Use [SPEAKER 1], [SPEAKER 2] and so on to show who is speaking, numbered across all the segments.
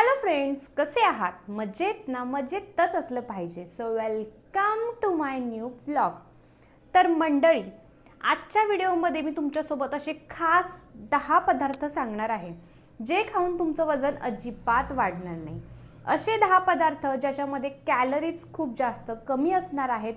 [SPEAKER 1] Hello friends कसे आहात? मजेत ना? मजेतच असलं पाहिजे. So welcome to my new blog तर मंडळी आजच्या व्हिडिओमध्ये मी तुमच्यासोबत असे खास दहा पदार्थ सांगणार आहे जे खाऊन तुमचं वजन अजिबात वाढणार नाही. असे दहा पदार्थ ज्याच्यामध्ये कॅलरीज खूप जास्त कमी असणार आहेत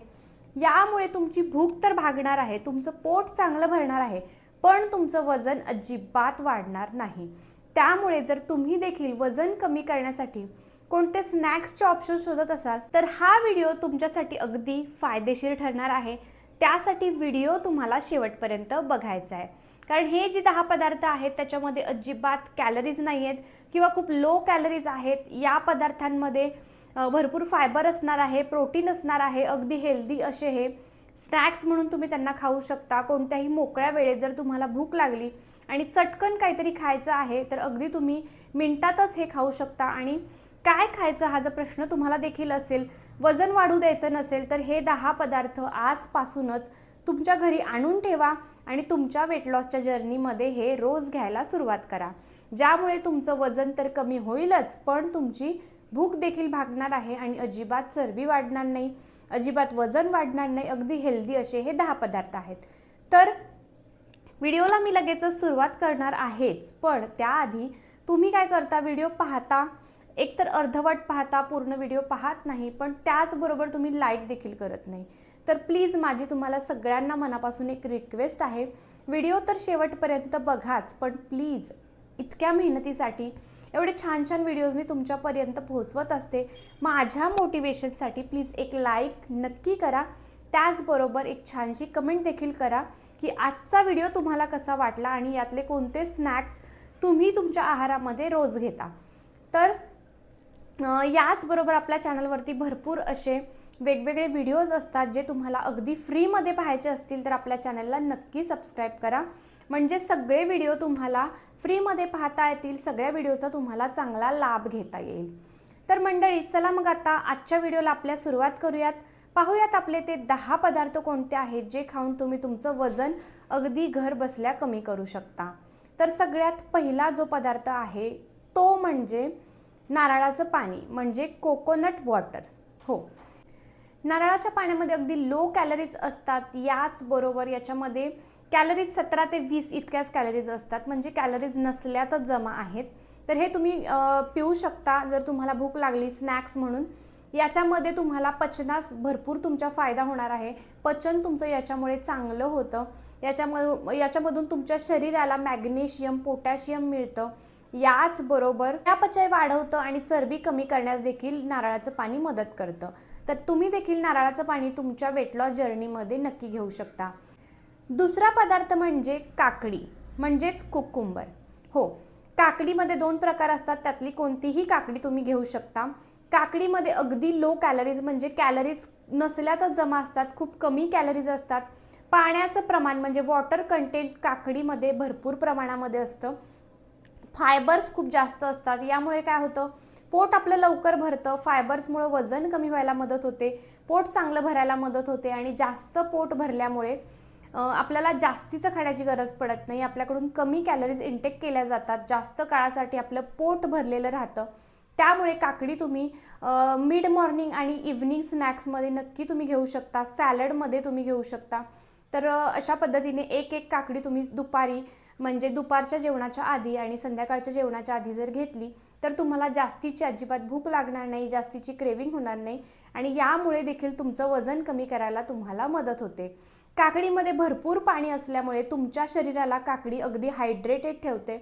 [SPEAKER 1] यामुळे तुमची भूक तर भागणार आहे तुमचं पोट चांगलं भरणार आहे पण तुमचं वजन अजिबात वाढणार नाही. त्यामुळे जर तुम्ही देखील वजन कमी करण्यासाठी कोणते स्नॅक्सचे ऑप्शन शोधत असाल तर हा व्हिडिओ तुमच्यासाठी अगदी फायदेशीर ठरणार आहे. त्यासाठी व्हिडिओ तुम्हाला शेवटपर्यंत बघायचा आहे. कारण हे जे दहा पदार्थ आहेत त्याच्यामध्ये अजिबात कॅलरीज नाही आहेत किंवा खूप लो कॅलरीज आहेत. या पदार्थांमध्ये भरपूर फायबर असणार आहे प्रोटीन असणार आहे अगदी हेल्दी असे हे. स्नॅक्स म्हणून तुम्ही त्यांना खाऊ शकता. कोणत्याही मोकळ्या वेळेत जर तुम्हाला भूक लागली आणि चटकन काहीतरी खायचं आहे तर अगदी तुम्ही मिनटातच हे खाऊ शकता. आणि काय खायचं हा जर प्रश्न तुम्हाला देखील असेल वजन वाढू द्यायचं नसेल तर हे दहा पदार्थ आजपासूनच तुमच्या घरी आणून ठेवा आणि तुमच्या वेट लॉसच्या जर्नीमध्ये हे रोज घ्यायला सुरुवात करा. ज्यामुळे तुमचं वजन तर कमी होईलच पण तुमची भूक देखील भागणार आहे आणि अजिबात चरबी वाढणार नाही. अजिबात वजन वाढणार नाही. अगदी हेल्दी असे हे दहा पदार्थ आहेत. तर व्हिडिओला मी लगेचच सुरुवात करणार आहेच. पण त्याआधी तुम्ही काय करता? व्हिडिओ पाहता. एकतर अर्धवट पाहता पूर्ण व्हिडिओ पाहत नाही पण त्याचबरोबर तुम्ही लाईक देखील करत नाही. तर प्लीज माझी तुम्हाला सगळ्यांना मनापासून एक रिक्वेस्ट आहे. व्हिडिओ तर शेवटपर्यंत बघाच पण प्लीज इतक्या मेहनतीसाठी एवढे छान छान व्हिडिओज मी तुमच्यापर्यंत पोहोचवत असते. माझ्या मोटिवेशनसाठी प्लीज एक लाईक नक्की करा. त्याचबरोबर एक छानशी कमेंट देखील करा की आजचा व्हिडिओ तुम्हाला कसा वाटला आणि यातले कोणते स्नॅक्स तुम्ही तुमच्या आहारामध्ये रोज घेता. तर याचबरोबर आपल्या चॅनलवरती भरपूर असे वेगवेगळे व्हिडिओज असतात जे तुम्हाला अगदी फ्रीमध्ये पाहायचे असतील तर आपल्या चॅनलला नक्की सबस्क्राईब करा. म्हणजे सगळे व्हिडिओ तुम्हाला फ्रीमध्ये पाहता येतील सगळ्या व्हिडिओचा तुम्हाला चांगला लाभ घेता येईल. तर मंडळी चला मग आता आजच्या व्हिडिओला आपल्या सुरुवात करूयात. पाहूयात आपले ते दहा पदार्थ कोणते आहेत जे खाऊन तुम्ही तुमचं वजन अगदी घर बसल्या कमी करू शकता. तर सगळ्यात पहिला जो पदार्थ आहे तो म्हणजे नारळाचं पाणी म्हणजे कोकोनट वॉटर हो. नारळाच्या पाण्यामध्ये अगदी लो कॅलरीज असतात याचबरोबर याच्यामध्ये कॅलरीज सतरा ते वीस इतक्याच कॅलरीज असतात म्हणजे कॅलरीज नसल्यातच जमा आहेत. तर हे तुम्ही पिऊ शकता जर तुम्हाला भूक लागली स्नॅक्स म्हणून. याच्यामध्ये तुम्हाला पचनास भरपूर तुमचा फायदा होणार आहे. पचन तुमचं याच्यामुळे चांगलं होतं. याच्यामुळे याच्यामधून तुमच्या शरीराला मॅग्नेशियम पोटॅशियम मिळतं. याचबरोबर अपचय वाढवतं आणि चरबी कमी करण्यास देखील नारळाचं पाणी मदत करतं. तर तुम्ही देखील नारळाचं पाणी तुमच्या वेट लॉस जर्नीमध्ये नक्की घेऊ शकता. दुसरा पदार्थ म्हणजे काकडी म्हणजेच कुकुंबर. हो काकडीमध्ये दोन प्रकार असतात. त्यातली कोणतीही काकडी तुम्ही घेऊ शकता. काकडीमध्ये अगदी लो कॅलरीज म्हणजे कॅलरीज नसल्यातच जमा असतात खूप कमी कॅलरीज असतात. पाण्याचं प्रमाण म्हणजे वॉटर कंटेंट काकडीमध्ये भरपूर प्रमाणामध्ये असतं. फायबर्स खूप जास्त असतात. यामुळे काय होतं? पोट आपलं लवकर भरतं. फायबर्समुळं वजन कमी व्हायला मदत होते. पोट चांगलं भरायला मदत होते आणि जास्त पोट भरल्यामुळे आपल्याला जास्तीचं खाण्याची गरज पडत नाही. आपल्याकडून कमी कॅलरीज इंटेक केल्या जातात. जास्त काळासाठी आपलं पोट भरलेलं राहतं. त्यामुळे काकडी तुम्ही मिड मॉर्निंग आणि इव्हनिंग स्नॅक्समध्ये नक्की तुम्ही घेऊ शकता. सॅलडमध्ये तुम्ही घेऊ शकता. तर अशा पद्धतीने एक एक काकडी तुम्ही दुपारी म्हणजे दुपारच्या जेवणाच्या आधी आणि संध्याकाळच्या जेवणाच्या आधी जर घेतली तर तुम्हाला जास्तीची अजिबात भूक लागणार नाही जास्तीची क्रेविंग होणार नाही आणि यामुळे देखील तुमचं वजन कमी करायला तुम्हाला मदत होते. काकडीमध्ये भरपूर पाणी असल्यामुळे तुमच्या शरीराला काकडी अगदी हायड्रेटेड ठेवते.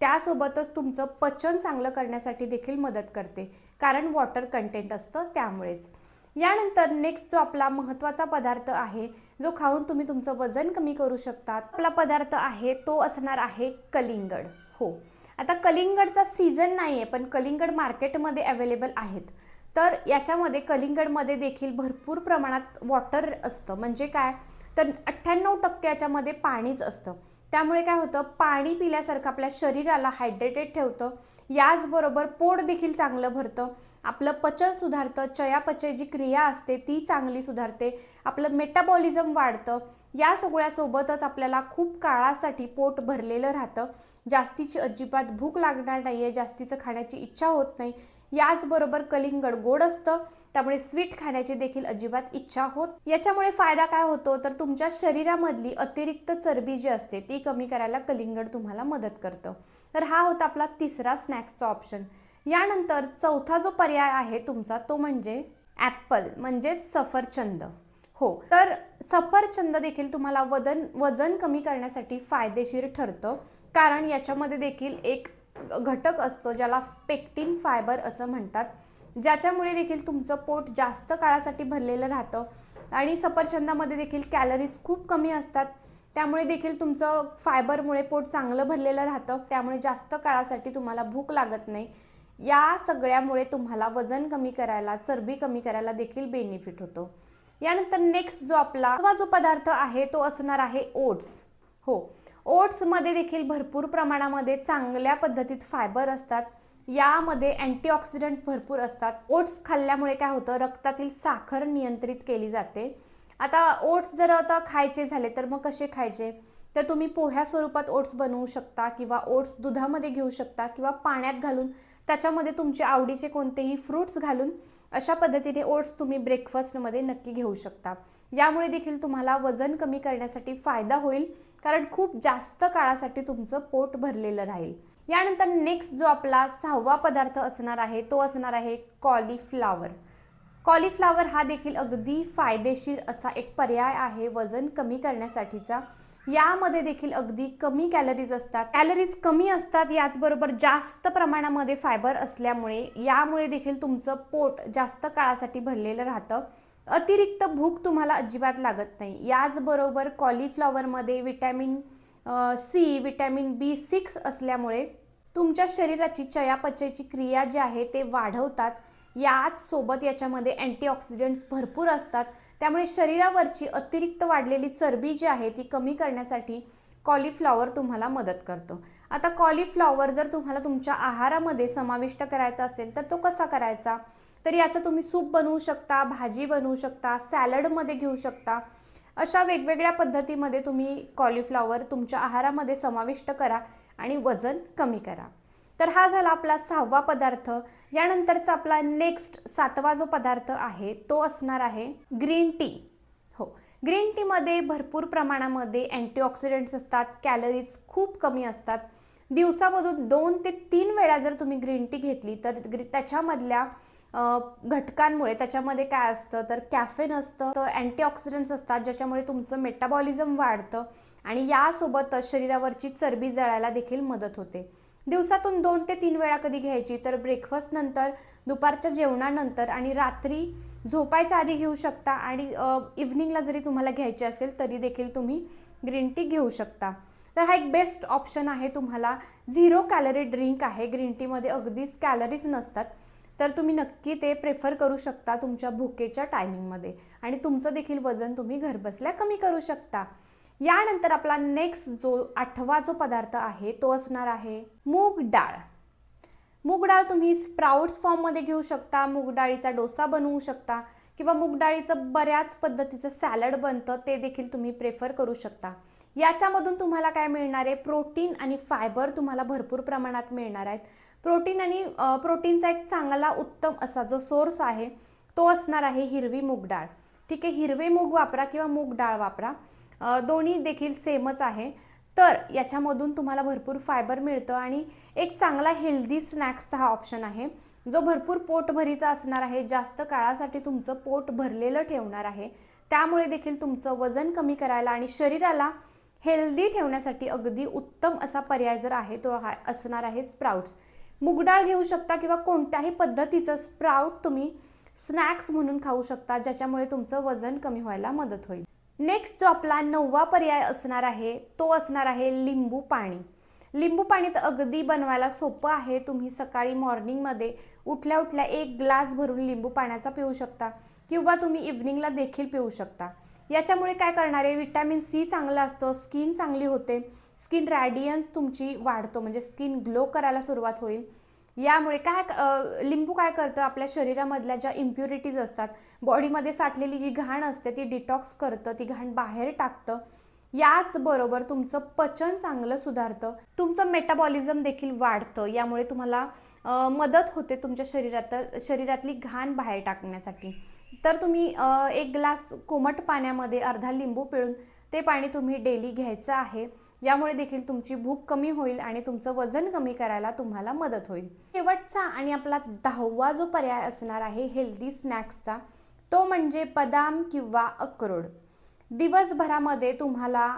[SPEAKER 1] त्यासोबतच तुमचं पचन चांगलं करण्यासाठी देखील मदत करते. कारण वॉटर कंटेंट असतं त्यामुळेच. यानंतर नेक्स्ट जो आपला महत्त्वाचा पदार्थ आहे जो खाऊन तुम्ही तुमचं वजन कमी करू शकता आपला पदार्थ आहे तो असणार आहे कलिंगड. हो. आता कलिंगडचा सीझन नाही आहे पण कलिंगड मार्केटमध्ये अवेलेबल आहेत. तर याच्यामध्ये कलिंगडमध्ये देखील भरपूर प्रमाणात वॉटर असतं. म्हणजे काय? तर अठ्ठ्याण्णव टक्के याच्यामध्ये पाणीच असतं. त्यामुळे काय होतं पाणी पिल्यासारखं आपल्या शरीराला हायड्रेटेड ठेवतं. याचबरोबर पोट देखील चांगलं भरतं. आपलं पचन सुधारतं चयापचय जी क्रिया असते ती चांगली सुधारते. आपलं मेटाबॉलिझम वाढतं. या सगळ्यासोबतच आपल्याला खूप काळासाठी पोट भरलेलं राहतं. जास्तीची अजिबात भूक लागणार नाही आहे जास्तीचं खाण्याची इच्छा होत नाही. याचबरोबर कलिंगड गोड असतं. त्यामुळे स्वीट खाण्याची देखील अजिबात इच्छा होत. याच्यामुळे फायदा काय होतो? तर तुमच्या शरीरामधली अतिरिक्त चरबी जी असते ती कमी करायला कलिंगड तुम्हाला मदत करतं. तर हा होता आपला तिसरा स्नॅक्सचा ऑप्शन. यानंतर चौथा जो पर्याय आहे तुमचा तो म्हणजे ॲपल म्हणजेच सफरचंद. हो तर सफरचंद देखील तुम्हाला वजन वजन कमी करण्यासाठी फायदेशीर ठरतं. कारण याच्यामध्ये देखील एक घटक असतो ज्याला पेक्टिन फायबर असं म्हणतात. ज्याच्यामुळे देखील तुमचं पोट जास्त काळासाठी भरलेलं राहतं आणि सफरचंदामध्ये देखील कॅलरीज खूप कमी असतात. त्यामुळे देखील तुमचं फायबरमुळे पोट चांगलं भरलेलं राहतं. त्यामुळे जास्त काळासाठी तुम्हाला भूक लागत नाही. या सगळ्यामुळे तुम्हाला वजन कमी करायला चरबी कमी करायला देखील बेनिफिट होतो. यानंतर नेक्स्ट जो आपला किंवा जो पदार्थ आहे तो असणार आहे ओट्स हो. ओट्समध्ये देखील भरपूर प्रमाणामध्ये चांगल्या पद्धतीत फायबर असतात. यामध्ये अँटीऑक्सिडंट्स भरपूर असतात. ओट्स खाल्ल्यामुळे काय होतं रक्तातील साखर नियंत्रित केली जाते. आता ओट्स जर आता खायचे झाले तर मग कसे खायचे? तर तुम्ही पोह्या स्वरूपात ओट्स बनवू शकता किंवा ओट्स दुधामध्ये घेऊ शकता किंवा पाण्यात घालून त्याच्यामध्ये तुमचे आवडीचे कोणतेही फ्रुट्स घालून अशा पद्धतीने ओट्स तुम्ही ब्रेकफास्टमध्ये नक्की घेऊ शकता. यामुळे देखील तुम्हाला वजन कमी करण्यासाठी फायदा होईल. कारण खूप जास्त काळासाठी तुमचं पोट भरलेलं राहील. यानंतर नेक्स्ट जो आपला सहावा पदार्थ असणार आहे तो असणार आहे कॉलीफ्लावर कॉलीफ्लावर हा देखील अगदी फायदेशीर असा एक पर्याय आहे वजन कमी करण्यासाठीचा. यामध्ये देखील अगदी कमी कॅलरीज असतात. कॅलरीज कमी असतात याचबरोबर जास्त प्रमाणामध्ये फायबर असल्यामुळे यामुळे देखील तुमचं पोट जास्त काळासाठी भरलेलं राहतं. अतिरिक्त भूक तुम्हाला अजिबात लागत नाही. याचबरोबर कॉलीफ्लॉवरमध्ये vitamin C vitamin B six असल्यामुळे तुमच्या शरीराची चयापचयची क्रिया जी आहे ते वाढवतात. याच सोबत याच्यामध्ये अँटीऑक्सिडंट्स भरपूर असतात. त्यामुळे शरीरावरची अतिरिक्त वाढलेली चरबी जी आहे ती कमी करण्यासाठी कॉलीफ्लॉवर तुम्हाला मदत करतो. आता कॉलीफ्लॉवर जर तुम्हाला तुमच्या आहारामध्ये समाविष्ट करायचा असेल तर तो कसा करायचा? तर याचं तुम्ही सूप बनवू शकता भाजी बनवू शकता सॅलडमध्ये घेऊ शकता. अशा वेगवेगळ्या पद्धतीमध्ये तुम्ही कॉलीफ्लॉवर तुमच्या आहारामध्ये समाविष्ट करा आणि वजन कमी करा. तर हा झाला आपला सहावा पदार्थ. यानंतरचा आपला नेक्स्ट सातवा जो पदार्थ आहे तो असणार आहे ग्रीन टी हो. ग्रीन टीमध्ये भरपूर प्रमाणामध्ये अँटीऑक्सिडंट्स असतात कॅलरीज खूप कमी असतात. दिवसामधून दोन ते तीन वेळा जर तुम्ही ग्रीन टी घेतली तर ग्री त्याच्यामधल्या घटकांमुळे त्याच्यामध्ये काय असतं? तर कॅफेन असतं तर अँटीऑक्सिडंट्स असतात ज्याच्यामुळे तुमचं मेटाबॉलिझम वाढतं आणि यासोबतच शरीरावरची चरबी जळायला देखील मदत होते. दिवसातून दोन ते तीन वेळा कधी घ्यायची? तर ब्रेकफास्ट नंतर दुपारच्या जेवणानंतर आणि रात्री झोपायच्या आधी घेऊ शकता आणि इव्हनिंगला जरी तुम्हाला घ्यायची असेल तरी देखील तुम्ही ग्रीन टी घेऊ शकता. तर हा एक बेस्ट ऑप्शन आहे तुम्हाला. झिरो कॅलरी ड्रिंक आहे. ग्रीन टीमध्ये अगदीच कॅलरीज नसतात. तर तुम्ही नक्की ते प्रेफर करू शकता तुमच्या भुकेच्या टायमिंगमध्ये आणि तुमचं देखील वजन तुम्ही घरबसल्या कमी करू शकता. यानंतर आपला नेक्स्ट जो आठवा जो पदार्थ आहे तो असणार आहे मूग डाळ. मूग डाळ तुम्ही स्प्राउट्स फॉर्ममध्ये घेऊ शकता मूग डाळीचा डोसा बनवू शकता किंवा मूग डाळीचं बऱ्याच पद्धतीचं सॅलड बनतं ते देखील तुम्ही प्रेफर करू शकता. याच्यामधून तुम्हाला काय मिळणार आहे? प्रोटीन आणि फायबर तुम्हाला भरपूर प्रमाणात मिळणार आहेत. प्रोटीन आणि प्रोटीनचा एक चांगला उत्तम असा जो सोर्स आहे तो असणार आहे हिरवी मूग डाळ. ठीक आहे हिरवे मूग वापरा किंवा मूग डाळ वापरा दोन्ही देखील सेमच आहे. तर याच्यामधून तुम्हाला भरपूर फायबर मिळतं आणि एक चांगला हेल्दी स्नॅक्सचा हा ऑप्शन आहे जो भरपूर पोटभरीचा असणार आहे जास्त काळासाठी तुमचं पोट भरलेलं ठेवणार आहे. त्यामुळे देखील तुमचं वजन कमी करायला आणि शरीराला हेल्दी ठेवण्यासाठी अगदी उत्तम असा पर्याय जर आहे तो हा असणार आहे स्प्राउट्स. मुगडाळ घेऊ शकता किंवा कोणत्याही पद्धतीचं स्प्राउट तुम्ही स्नॅक्स म्हणून खाऊ शकता ज्याच्यामुळे तुमचं वजन कमी व्हायला मदत होईल. नेक्स्ट जो आपला नववा पर्याय असणार आहे तो असणार आहे लिंबू पाणी. लिंबू पाणी तर अगदी बनवायला सोपं आहे. तुम्ही सकाळी मॉर्निंगमध्ये उठल्या उठल्या एक ग्लास भरून लिंबू पाण्याचा पिऊ शकता किंवा तुम्ही इव्हनिंगला देखील पिऊ शकता. याच्यामुळे काय करणार आहे? विटॅमिन सी चांगलं असतं स्किन चांगली होते. स्किन रॅडियन्स तुमची वाढतो म्हणजे स्किन ग्लो करायला सुरुवात होईल. यामुळे काय लिंबू काय करतं? आपल्या शरीरामधल्या ज्या इम्प्युरिटीज असतात बॉडीमध्ये साठलेली जी घाण असते ती डिटॉक्स करतं ती घाण बाहेर टाकतं. याचबरोबर तुमचं पचन चांगलं सुधारतं. तुमचं मेटाबॉलिझम देखील वाढतं. यामुळे तुम्हाला मदत होते तुमच्या शरीरात शरीरातली घाण बाहेर टाकण्यासाठी. तर तुम्ही एक ग्लास कोमट पाण्यामध्ये अर्धा लिंबू पिळून ते पाणी तुम्ही डेली घ्यायचं आहे. यामुळे देखील तुमची भूक कमी होईल आणि तुमचं वजन कमी करायला तुम्हाला मदत होईल. शेवटचा आणि आपला दहावा जो पर्याय असणार आहे हेल्दी स्नॅक्सचा तो म्हणजे बदाम किंवा अक्रोड. दिवसभरामध्ये तुम्हाला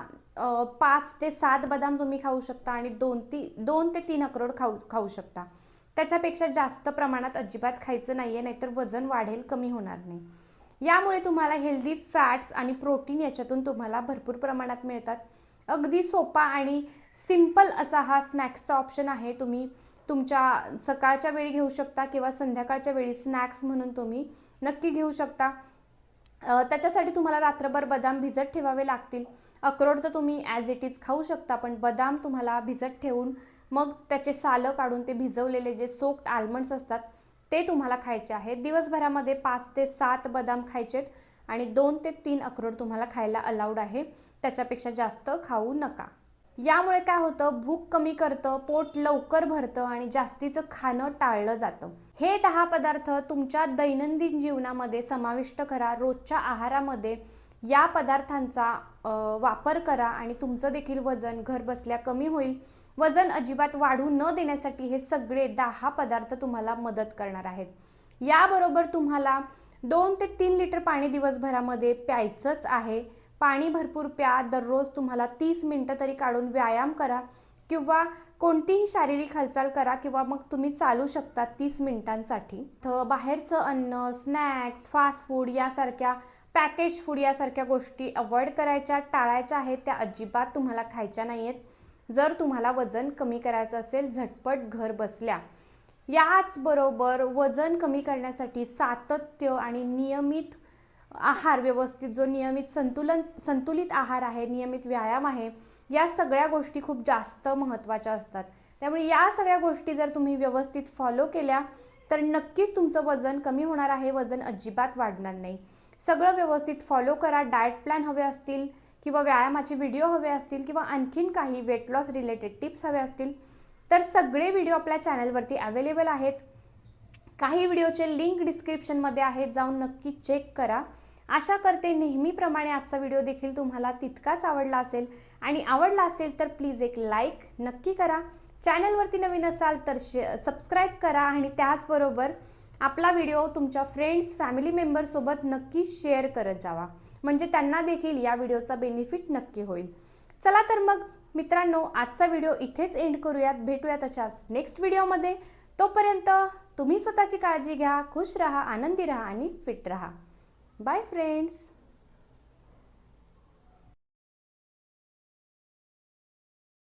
[SPEAKER 1] पाच ते सात बदाम तुम्ही खाऊ शकता आणि दोन ती दोन ते तीन अक्रोड खाऊ खाऊ शकता. त्याच्यापेक्षा जास्त प्रमाणात अजिबात खायचं नाही आहे नाहीतर वजन वाढेल कमी होणार नाही. यामुळे तुम्हाला हेल्दी फॅट्स आणि प्रोटीन याच्यातून तुम्हाला भरपूर प्रमाणात मिळतात. अगदी सोपा आणि सिंपल असा हा स्नॅक्सचा ऑप्शन आहे. तुम्ही तुमच्या सकाळच्या वेळी घेऊ शकता किंवा संध्याकाळच्या वेळी स्नॅक्स म्हणून तुम्ही नक्की घेऊ शकता. त्याच्यासाठी तुम्हाला रात्रभर बदाम भिजत ठेवावे लागतील. अक्रोड तर तुम्ही ॲज इट इज खाऊ शकता पण बदाम तुम्हाला भिजत ठेवून मग त्याचे सालं काढून ते भिजवलेले जे सोक्ड आल्मंड्स असतात ते तुम्हाला खायचे आहेत. दिवसभरामध्ये पाच ते सात बदाम खायचेत. आणि दोन ते तीन अक्रोड तुम्हाला खायला अलाउड आहे. त्याच्यापेक्षा जास्त खाऊ नका. यामुळे काय होतं? भूक कमी करतं पोट लवकर भरतं आणि जास्तीचं खाणं टाळलं जातं. हे दहा पदार्थ तुमच्या दैनंदिन जीवनामध्ये समाविष्ट करा. रोजच्या आहारामध्ये या पदार्थांचा वापर करा आणि तुमचं देखील वजन घर बसल्या कमी होईल. वजन अजिबात वाढू न देण्यासाठी हे सगळे दहा पदार्थ तुम्हाला मदत करणार आहेत. याबरोबर तुम्हाला दोन ते तीन लिटर पाणी दिवसभरामध्ये प्यायचंच आहे. पाणी भरपूर प्या दररोज तुम्हाला तीस मिनटं तरी काढून व्यायाम करा किंवा कोणतीही शारीरिक हालचाल करा किंवा मग तुम्ही चालू शकता तीस मिनिटांसाठी. तर बाहेरचं अन्न स्नॅक्स फास्ट फूड यासारख्या पॅकेज फूड यासारख्या गोष्टी अवॉइड करायच्या टाळायच्या आहेत त्या अजिबात तुम्हाला खायच्या नाही आहेत जर तुम्हाला वजन कमी करायचं असेल झटपट घर बसल्या याचबरोबर वजन कमी करण्यासाठी सातत्य आणि नियमित आहार व्यवस्थित जो नियमित संतुलन संतुलित आहार आहे नियमित व्यायाम आहे या सगळ्या गोष्टी खूप जास्त महत्त्वाच्या असतात. त्यामुळे या सगळ्या गोष्टी जर तुम्ही व्यवस्थित फॉलो केल्या तर नक्कीच तुमचं वजन कमी होणार आहे वजन अजिबात वाढणार नाही. सगळं व्यवस्थित फॉलो करा डाएट प्लॅन हवे असतील किंवा व्यायामाचे व्हिडिओ हवे असतील किंवा आणखीन काही वेट लॉस रिलेटेड टिप्स हवे असतील तर सगळे व्हिडिओ आपल्या चॅनलवरती अवेलेबल आहेत. काही व्हिडिओचे लिंक डिस्क्रिप्शनमध्ये आहेत जाऊन नक्की चेक करा. आशा करते नेहमीप्रमाणे आजचा व्हिडिओ देखील तुम्हाला तितकाच आवडला असेल. आणि आवडला असेल तर प्लीज एक लाईक नक्की करा. चॅनलवरती नवीन असाल तर शे सबस्क्राईब करा आणि त्याचबरोबर आपला व्हिडिओ तुमच्या फ्रेंड्स फॅमिली मेंबरसोबत नक्की शेअर करत जावा. म्हणजे त्यांना देखील या व्हिडिओचा बेनिफिट नक्की होईल. चला तर मग मित्रांनो आजचा व्हिडिओ इथेच एंड करूयात. भेटूया तशाच नेक्स्ट व्हिडिओमध्ये. तोपर्यंत तुम्ही स्वतःची काळजी घ्या खुश राहा आनंदी राहा आणि फिट राहा. Bye friends